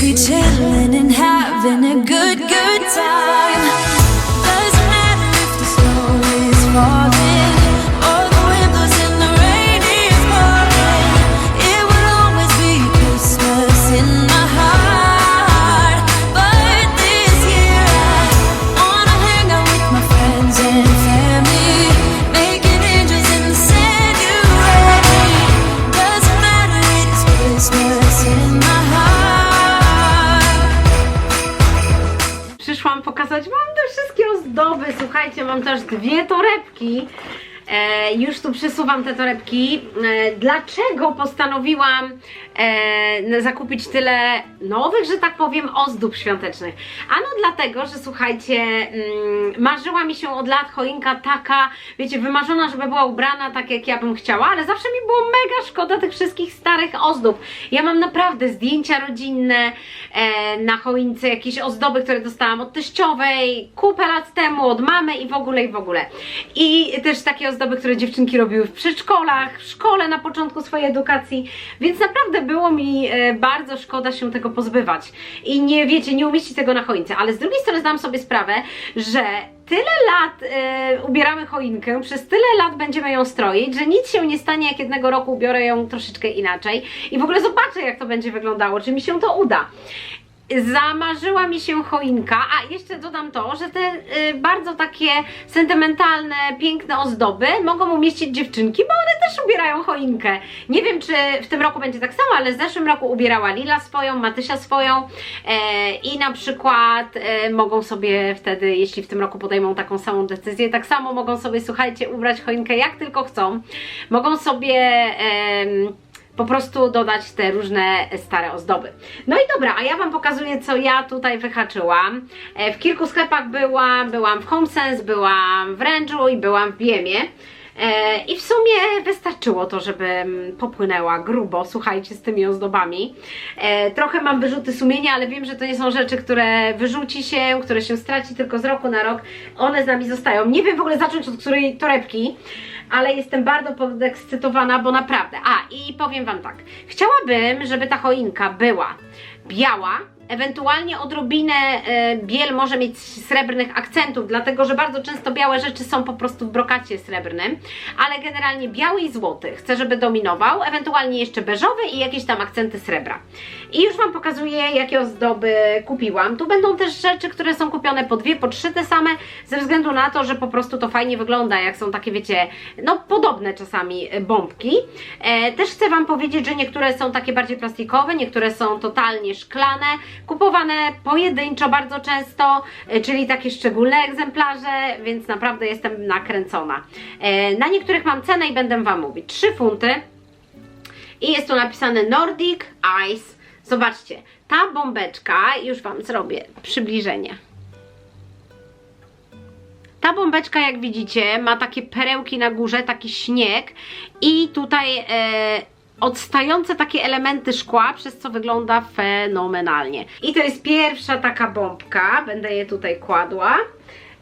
be chilling and having a good, good time. Pokazać wam te wszystkie ozdoby. Słuchajcie, mam też dwie torebki. E, już tu przesuwam te torebki. E, dlaczego postanowiłam e, zakupić tyle nowych, że tak powiem, ozdób świątecznych? Ano dlatego, że słuchajcie, mm, marzyła mi się od lat choinka taka, wiecie, wymarzona, żeby była ubrana tak jak ja bym chciała, ale zawsze mi było mega szkoda tych wszystkich starych ozdób. Ja mam naprawdę zdjęcia rodzinne e, na choince, jakieś ozdoby, które dostałam od teściowej kupę lat temu, od mamy i w ogóle, i w ogóle. I też takie ozdoby, które dziewczynki robiły w przedszkolach, w szkole na początku swojej edukacji, więc naprawdę było mi e, bardzo szkoda się tego pozbywać. I nie wiecie, nie umieścić tego na choince, ale z drugiej strony zdam sobie sprawę, że tyle lat e, ubieramy choinkę, przez tyle lat będziemy ją stroić, że nic się nie stanie, jak jednego roku ubiorę ją troszeczkę inaczej i w ogóle zobaczę, jak to będzie wyglądało, czy mi się to uda. Zamarzyła mi się choinka, a jeszcze dodam to, że te y, bardzo takie sentymentalne, piękne ozdoby mogą umieścić dziewczynki, bo one też ubierają choinkę. Nie wiem, czy w tym roku będzie tak samo, ale w zeszłym roku ubierała Lila swoją, Matysia swoją e, i na przykład e, mogą sobie wtedy, jeśli w tym roku podejmą taką samą decyzję, tak samo mogą sobie, słuchajcie, ubrać choinkę jak tylko chcą. Mogą sobie... em, po prostu dodać te różne stare ozdoby. No i dobra, a ja Wam pokazuję, co ja tutaj wyhaczyłam. E, W kilku sklepach byłam, byłam w HomeSense, byłam w Range'u i byłam w Biemie. E, I w sumie wystarczyło to, żebym popłynęła grubo, słuchajcie, z tymi ozdobami. E, trochę mam wyrzuty sumienia, ale wiem, że to nie są rzeczy, które wyrzuci się, które się straci tylko z roku na rok. One z nami zostają. Nie wiem w ogóle zacząć od której torebki, ale jestem bardzo podekscytowana, bo naprawdę. A, i powiem Wam tak. Chciałabym, żeby ta choinka była biała, ewentualnie odrobinę e, biel może mieć srebrnych akcentów, dlatego że bardzo często białe rzeczy są po prostu w brokacie srebrnym, ale generalnie biały i złoty chcę, żeby dominował, ewentualnie jeszcze beżowy i jakieś tam akcenty srebra. I już Wam pokazuję, jakie ozdoby kupiłam. Tu będą też rzeczy, które są kupione po dwie, po trzy te same, ze względu na to, że po prostu to fajnie wygląda, jak są takie, wiecie, no podobne czasami e, bombki. E, też chcę Wam powiedzieć, że niektóre są takie bardziej plastikowe, niektóre są totalnie szklane, kupowane pojedynczo bardzo często, e, czyli takie szczególne egzemplarze, więc naprawdę jestem nakręcona. E, na niektórych mam cenę i będę Wam mówić. 3 funty i jest tu napisane Nordic Ice. Zobaczcie, ta bombeczka, już Wam zrobię przybliżenie. Ta bombeczka, jak widzicie, ma takie perełki na górze, taki śnieg i tutaj e, odstające takie elementy szkła, przez co wygląda fenomenalnie. I to jest pierwsza taka bombka, będę je tutaj kładła.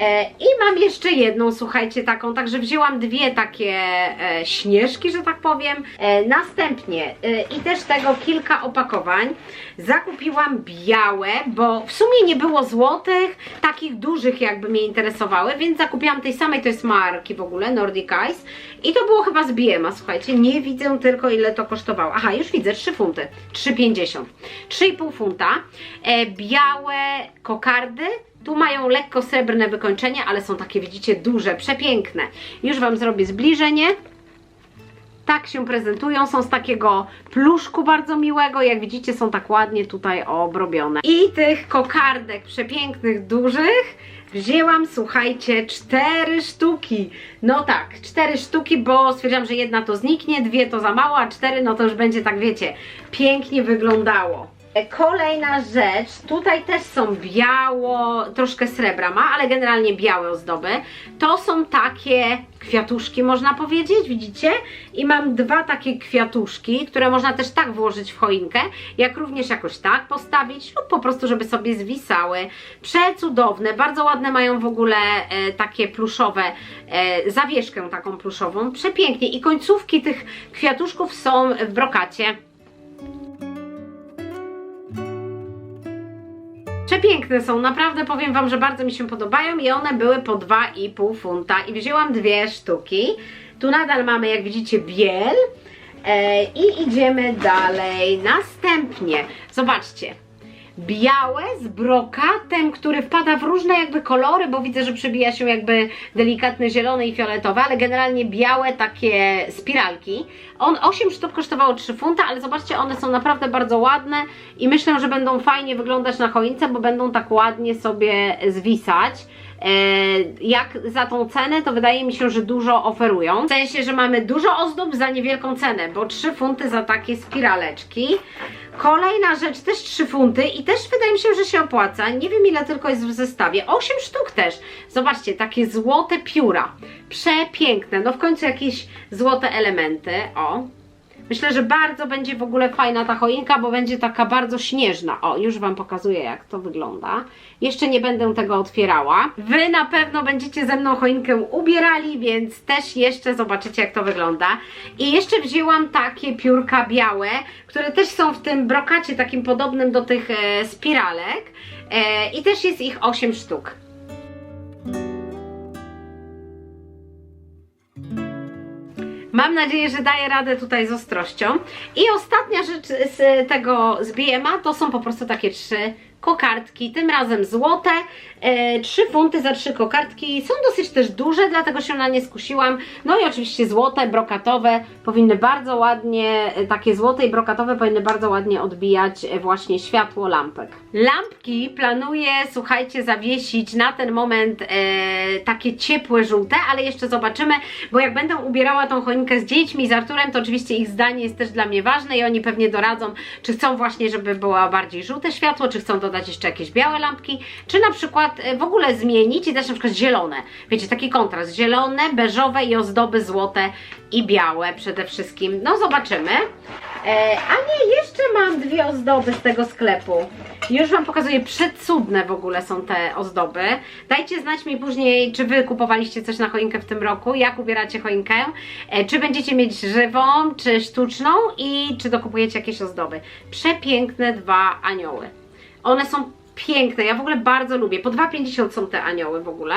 E, I mam jeszcze jedną, słuchajcie, taką, także wzięłam dwie takie e, śnieżki, że tak powiem. E, następnie i też tego kilka opakowań. Zakupiłam białe, bo w sumie nie było złotych, takich dużych jakby mnie interesowały, więc zakupiłam tej samej, to jest marki w ogóle, Nordic Ice. I to było chyba z BMA, słuchajcie, nie widzę tylko ile to kosztowało. Aha, już widzę, 3 funty, 3,50. 3,5 funta. Białe kokardy, tu mają lekko srebrne wykończenie, ale są takie, widzicie, duże, przepiękne. Już Wam zrobię zbliżenie. Tak się prezentują, są z takiego pluszku bardzo miłego, jak widzicie są tak ładnie tutaj obrobione. I tych kokardek przepięknych, dużych wzięłam, słuchajcie, cztery sztuki. No tak, cztery sztuki, bo stwierdziłam, że jedna to zniknie, dwie to za mało, a cztery no to już będzie tak, wiecie, pięknie wyglądało. Kolejna rzecz, tutaj też są biało, troszkę srebra ma, ale generalnie białe ozdoby. To są takie kwiatuszki, można powiedzieć, widzicie? I mam dwa takie kwiatuszki, które można też tak włożyć w choinkę, jak również jakoś tak postawić, lub po prostu, żeby sobie zwisały. Przecudowne, bardzo ładne mają w ogóle e, takie pluszowe, e, zawieszkę taką pluszową, przepięknie. I końcówki tych kwiatuszków są w brokacie. Przepiękne są, naprawdę powiem Wam, że bardzo mi się podobają i one były po 2,5 funta i wzięłam dwie sztuki. Tu nadal mamy, jak widzicie, biel e, i idziemy dalej. Następnie, zobaczcie, białe z brokatem, który wpada w różne jakby kolory, bo widzę, że przebija się jakby delikatne zielone i fioletowe, ale generalnie białe takie spiralki. On 8 sztuk kosztowało 3 funta, ale zobaczcie, one są naprawdę bardzo ładne i myślę, że będą fajnie wyglądać na choince, bo będą tak ładnie sobie zwisać. E, jak za tą cenę, to wydaje mi się, że dużo oferują. W sensie, że mamy dużo ozdób za niewielką cenę, bo 3 funty za takie spiraleczki. Kolejna rzecz, też 3 funty i też wydaje mi się, że się opłaca. Nie wiem ile tylko jest w zestawie. 8 sztuk też. Zobaczcie, takie złote pióra. Przepiękne. No w końcu jakieś złote elementy. O, Myślę, że bardzo będzie w ogóle fajna ta choinka, bo będzie taka bardzo śnieżna. O, już Wam pokazuję, jak to wygląda. Jeszcze nie będę tego otwierała. Wy na pewno będziecie ze mną choinkę ubierali, więc też jeszcze zobaczycie, jak to wygląda. I jeszcze wzięłam takie piórka białe, które też są w tym brokacie takim podobnym do tych e, spiralek. E, I też jest ich 8 sztuk. Mam nadzieję, że daję radę tutaj z ostrością. I ostatnia rzecz z tego z BMA to są po prostu takie trzy kokardki, tym razem złote, e, 3 funty za trzy kokardki, są dosyć też duże, dlatego się na nie skusiłam, no i oczywiście złote, brokatowe, powinny bardzo ładnie, e, takie złote i brokatowe powinny bardzo ładnie odbijać e, właśnie światło lampek. Lampki planuję, słuchajcie, zawiesić na ten moment e, takie ciepłe żółte, ale jeszcze zobaczymy, bo jak będę ubierała tą choinkę z dziećmi, z Arturem, to oczywiście ich zdanie jest też dla mnie ważne i oni pewnie doradzą, czy chcą właśnie, żeby było bardziej żółte światło, czy chcą dodać jeszcze jakieś białe lampki, czy na przykład e, w ogóle zmienić i dać na przykład zielone. Wiecie, taki kontrast, zielone, beżowe i ozdoby złote i białe przede wszystkim. No zobaczymy. E, a nie, jeszcze mam dwie ozdoby z tego sklepu. Już Wam pokazuję, przecudne w ogóle są te ozdoby. Dajcie znać mi później, czy Wy kupowaliście coś na choinkę w tym roku, jak ubieracie choinkę, e, czy będziecie mieć żywą, czy sztuczną i czy dokupujecie jakieś ozdoby. Przepiękne dwa anioły. One są piękne, ja w ogóle bardzo lubię. Po 2,50 są te anioły w ogóle.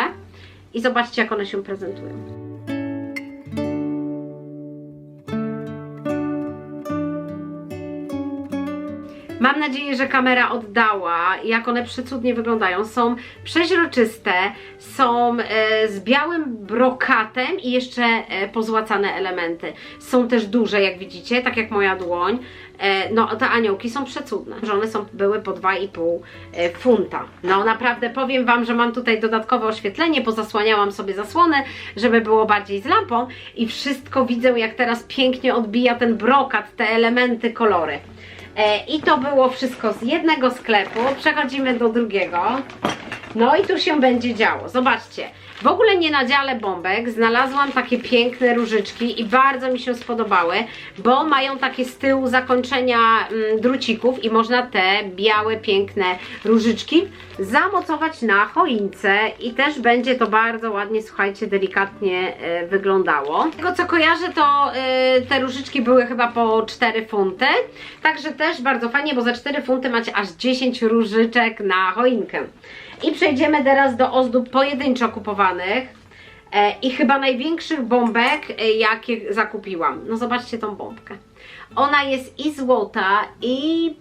I zobaczcie, jak one się prezentują. Mam nadzieję, że kamera oddała, jak one przecudnie wyglądają. Są przeźroczyste, są e, z białym brokatem i jeszcze e, pozłacane elementy. Są też duże, jak widzicie, tak jak moja dłoń. E, no, te aniołki są przecudne. Że one są, były po 2,5 e, funta. No, naprawdę powiem Wam, że mam tutaj dodatkowe oświetlenie, pozasłaniałam sobie zasłony, żeby było bardziej z lampą i wszystko widzę, jak teraz pięknie odbija ten brokat, te elementy, kolory. E, I to było wszystko z jednego sklepu. Przechodzimy do drugiego. No i tu się będzie działo. Zobaczcie. W ogóle nie na dziale bombek znalazłam takie piękne różyczki i bardzo mi się spodobały, bo mają takie z tyłu zakończenia mm, drucików i można te białe, piękne różyczki zamocować na choince i też będzie to bardzo ładnie, słuchajcie, delikatnie e, wyglądało. Z tego co kojarzę, to e, te różyczki były chyba po 4 funty, także też bardzo fajnie, bo za 4 funty macie aż 10 różyczek na choinkę. I przejdziemy teraz do ozdób pojedynczo kupowanych. E, I chyba największych bombek, e, jakie zakupiłam. No zobaczcie tą bombkę. Ona jest i złota, i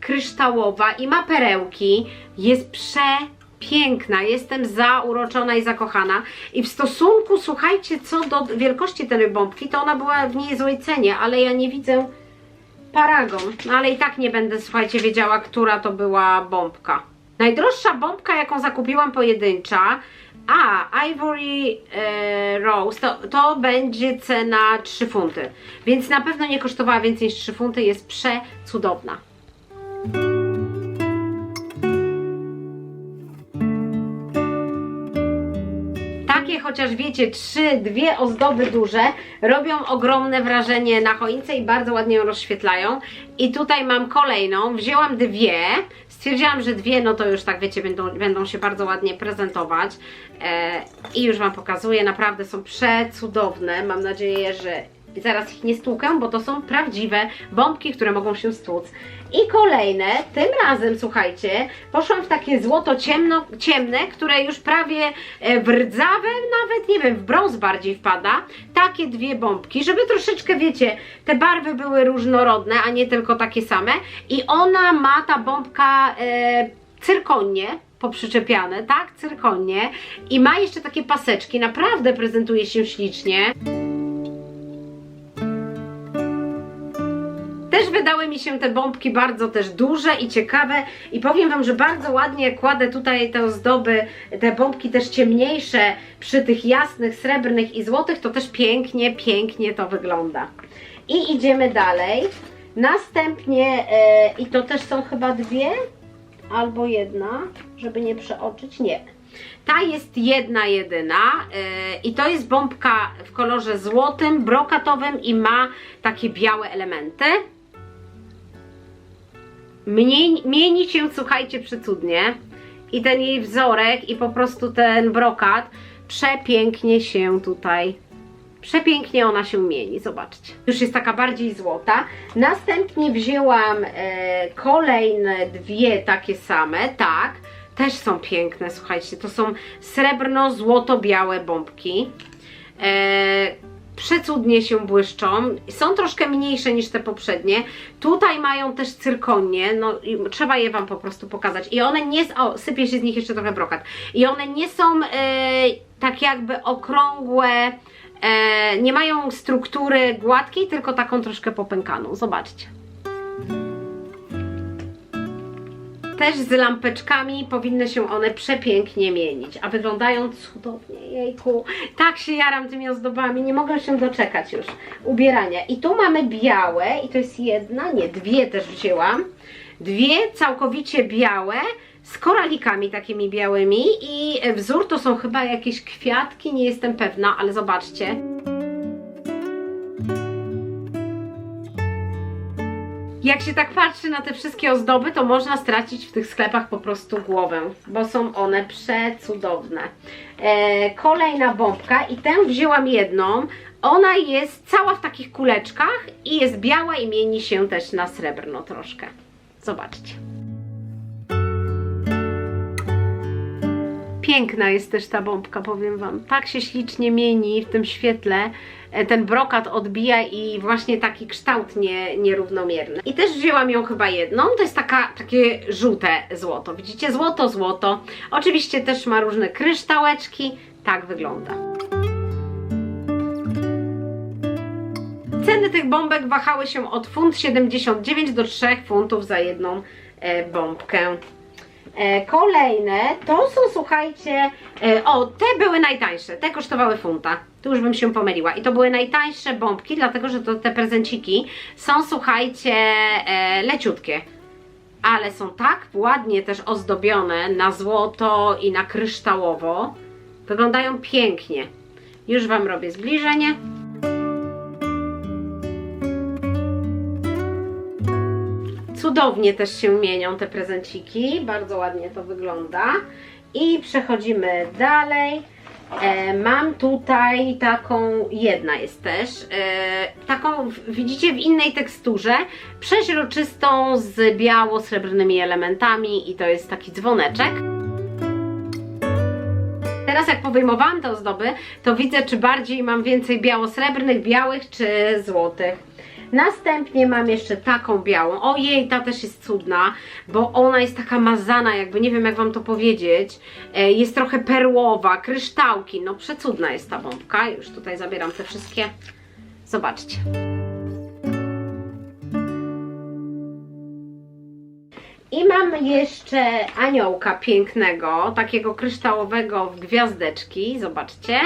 kryształowa, i ma perełki. Jest przepiękna. Jestem zauroczona i zakochana. I w stosunku, słuchajcie, co do wielkości tej bombki, to ona była w niezłej cenie, ale ja nie widzę paragon. No ale i tak nie będę, słuchajcie, wiedziała, która to była bombka. Najdroższa bombka, jaką zakupiłam pojedyncza, a Ivory e, Rose, to, to będzie cena 3 funty. Więc na pewno nie kosztowała więcej niż 3 funty, jest przecudowna. Chociaż wiecie, trzy, dwie ozdoby duże robią ogromne wrażenie na choince i bardzo ładnie ją rozświetlają. I tutaj mam kolejną, wzięłam dwie, stwierdziłam, że dwie, no to już tak wiecie, będą, będą się bardzo ładnie prezentować. E, I już Wam pokazuję, naprawdę są przecudowne. Mam nadzieję, że zaraz ich nie stłukę, bo to są prawdziwe bombki, które mogą się stłuc. I kolejne, tym razem słuchajcie, poszłam w takie złoto ciemno, ciemne, które już prawie e, w rdzawe, nawet nie wiem, w brąz bardziej wpada. Takie dwie bombki, żeby troszeczkę, wiecie, te barwy były różnorodne, a nie tylko takie same. I ona ma, ta bombka, e, cyrkonie poprzyczepiane, tak? Cyrkonie. I ma jeszcze takie paseczki, naprawdę prezentuje się ślicznie. Wydały mi się te bombki bardzo też duże i ciekawe i powiem Wam, że bardzo ładnie kładę tutaj te ozdoby, te bombki też ciemniejsze przy tych jasnych, srebrnych i złotych, to też pięknie, pięknie to wygląda. I idziemy dalej. Następnie, e, i to też są chyba dwie, albo jedna, żeby nie przeoczyć, nie. Ta jest jedna, jedyna yy, i to jest bombka w kolorze złotym, brokatowym i ma takie białe elementy. Mieni, się, słuchajcie, przecudnie i ten jej wzorek i po prostu ten brokat przepięknie się tutaj Przepięknie ona się mieni, zobaczcie. Już jest taka bardziej złota. Następnie wzięłam e, kolejne dwie takie same, tak. Też są piękne, słuchajcie. To są srebrno-złoto-białe bombki. E, przecudnie się błyszczą. Są troszkę mniejsze niż te poprzednie. Tutaj mają też cyrkonie, no trzeba je Wam po prostu pokazać. I one nie, o, sypie się z nich jeszcze trochę brokat. I one nie są e, tak jakby okrągłe, e, nie mają struktury gładkiej, tylko taką troszkę popękaną. Zobaczcie. Też z lampeczkami powinny się one przepięknie mienić, a wyglądają cudownie, jejku. Tak się jaram tymi ozdobami, nie mogę się doczekać już ubierania. I tu mamy białe i to jest jedna, nie, dwie też wzięłam. Dwie całkowicie białe z koralikami takimi białymi i wzór to są chyba jakieś kwiatki, nie jestem pewna, ale zobaczcie. Jak się tak patrzy na te wszystkie ozdoby, to można stracić w tych sklepach po prostu głowę, bo są one przecudowne. E, kolejna bombka i tę wzięłam jedną. Ona jest cała w takich kuleczkach i jest biała i mieni się też na srebrno troszkę. Zobaczcie. Piękna jest też ta bombka, powiem Wam. Tak się ślicznie mieni w tym świetle. E, Ten brokat odbija i właśnie taki kształt nie, nierównomierny. I też wzięłam ją chyba jedną. To jest taka, takie żółte złoto. Widzicie? Złoto, złoto. Oczywiście też ma różne kryształeczki. Tak wygląda. Ceny tych bombek wahały się od funt 79 do 3 funtów za jedną e, bombkę. E, kolejne to są, słuchajcie, e, o, te były najtańsze, te kosztowały funta. Tu już bym się pomyliła. I to były najtańsze bombki, dlatego że to te prezenciki są, słuchajcie, e, leciutkie. Ale są tak ładnie też ozdobione na złoto i na kryształowo. Wyglądają pięknie. Już Wam robię zbliżenie. Cudownie też się mienią te prezenciki, bardzo ładnie to wygląda. I przechodzimy dalej. E, mam tutaj taką, jedna jest też, e, taką widzicie w innej teksturze, przeźroczystą z biało-srebrnymi elementami i to jest taki dzwoneczek. Teraz jak powyjmowałam te ozdoby, to widzę czy bardziej mam więcej biało-srebrnych, białych czy złotych. Następnie mam jeszcze taką białą. Ojej, ta też jest cudna, bo ona jest taka mazana, jakby nie wiem jak wam to powiedzieć. E, Jest trochę perłowa, kryształki. No przecudna jest ta bombka. Już tutaj zabieram te wszystkie. Zobaczcie. I mam jeszcze aniołka pięknego, takiego kryształowego w gwiazdeczki. Zobaczcie.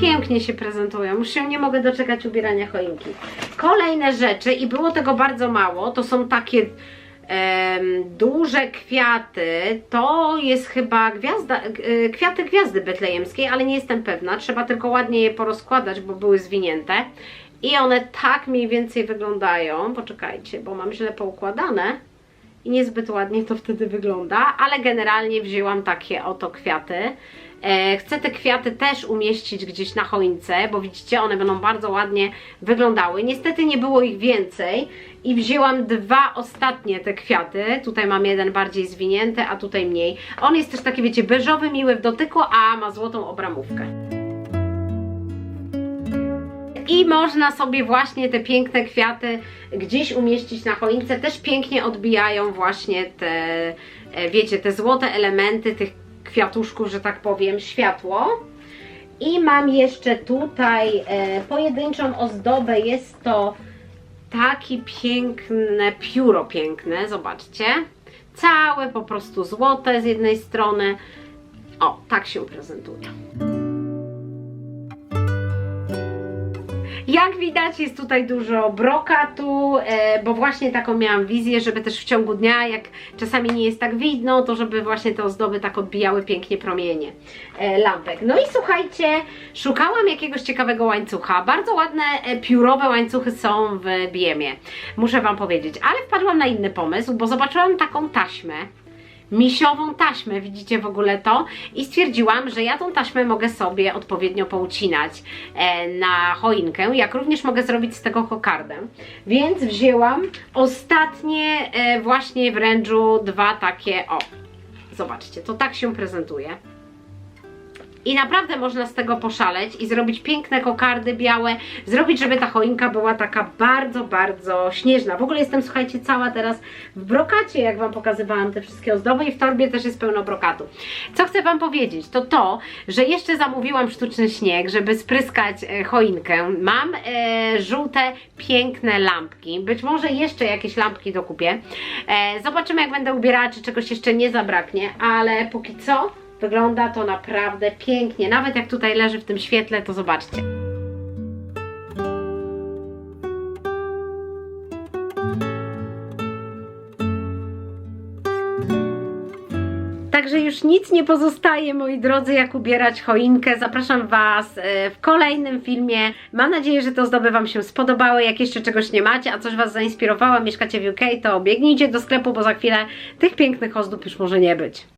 Pięknie się prezentują. Już się nie mogę doczekać ubierania choinki. Kolejne rzeczy, i było tego bardzo mało, to są takie duże kwiaty. To jest chyba gwiazda, e, kwiaty gwiazdy betlejemskiej, ale nie jestem pewna. Trzeba tylko ładnie je porozkładać, bo były zwinięte. I one tak mniej więcej wyglądają. Poczekajcie, bo mam źle poukładane i niezbyt ładnie to wtedy wygląda, ale generalnie wzięłam takie oto kwiaty. E, chcę te kwiaty też umieścić gdzieś na choince, bo widzicie, one będą bardzo ładnie wyglądały. Niestety nie było ich więcej i wzięłam dwa ostatnie te kwiaty. Tutaj mam jeden bardziej zwinięty, a tutaj mniej. On jest też taki, wiecie, beżowy, miły w dotyku, a ma złotą obramówkę. I można sobie właśnie te piękne kwiaty gdzieś umieścić na choince. Też pięknie odbijają właśnie te, e, wiecie, te złote elementy tych kwiatuszków, że tak powiem, światło. I mam jeszcze tutaj e, pojedynczą ozdobę. Jest to takie piękne pióro piękne, zobaczcie. Całe po prostu złote z jednej strony. O, tak się prezentuje. Jak widać jest tutaj dużo brokatu, e, bo właśnie taką miałam wizję, żeby też w ciągu dnia, jak czasami nie jest tak widno, to żeby właśnie te ozdoby tak odbijały pięknie promienie e, lampek. No i słuchajcie, szukałam jakiegoś ciekawego łańcucha. Bardzo ładne e, piórowe łańcuchy są w Biemie, muszę Wam powiedzieć, ale wpadłam na inny pomysł, bo zobaczyłam taką taśmę misiową taśmę, widzicie w ogóle to? I stwierdziłam, że ja tą taśmę mogę sobie odpowiednio poucinać e, na choinkę, jak również mogę zrobić z tego kokardę. Więc wzięłam ostatnie e, właśnie w rężu dwa takie, o, zobaczcie, to tak się prezentuje. I naprawdę można z tego poszaleć i zrobić piękne kokardy białe, zrobić, żeby ta choinka była taka bardzo, bardzo śnieżna. W ogóle jestem, słuchajcie, cała teraz w brokacie, jak Wam pokazywałam te wszystkie ozdoby i w torbie też jest pełno brokatu. Co chcę Wam powiedzieć, to to, że jeszcze zamówiłam sztuczny śnieg, żeby spryskać e, choinkę. Mam e, żółte, piękne lampki, być może jeszcze jakieś lampki dokupię. E, zobaczymy, jak będę ubierała, czy czegoś jeszcze nie zabraknie, ale póki co Wygląda to naprawdę pięknie. Nawet jak tutaj leży w tym świetle, to zobaczcie. Także już nic nie pozostaje, moi drodzy, jak ubierać choinkę. Zapraszam Was e, w kolejnym filmie. Mam nadzieję, że te ozdoby Wam się spodobały. Jak jeszcze czegoś nie macie, a coś Was zainspirowało, mieszkacie w UK, to biegnijcie do sklepu, bo za chwilę tych pięknych ozdób już może nie być.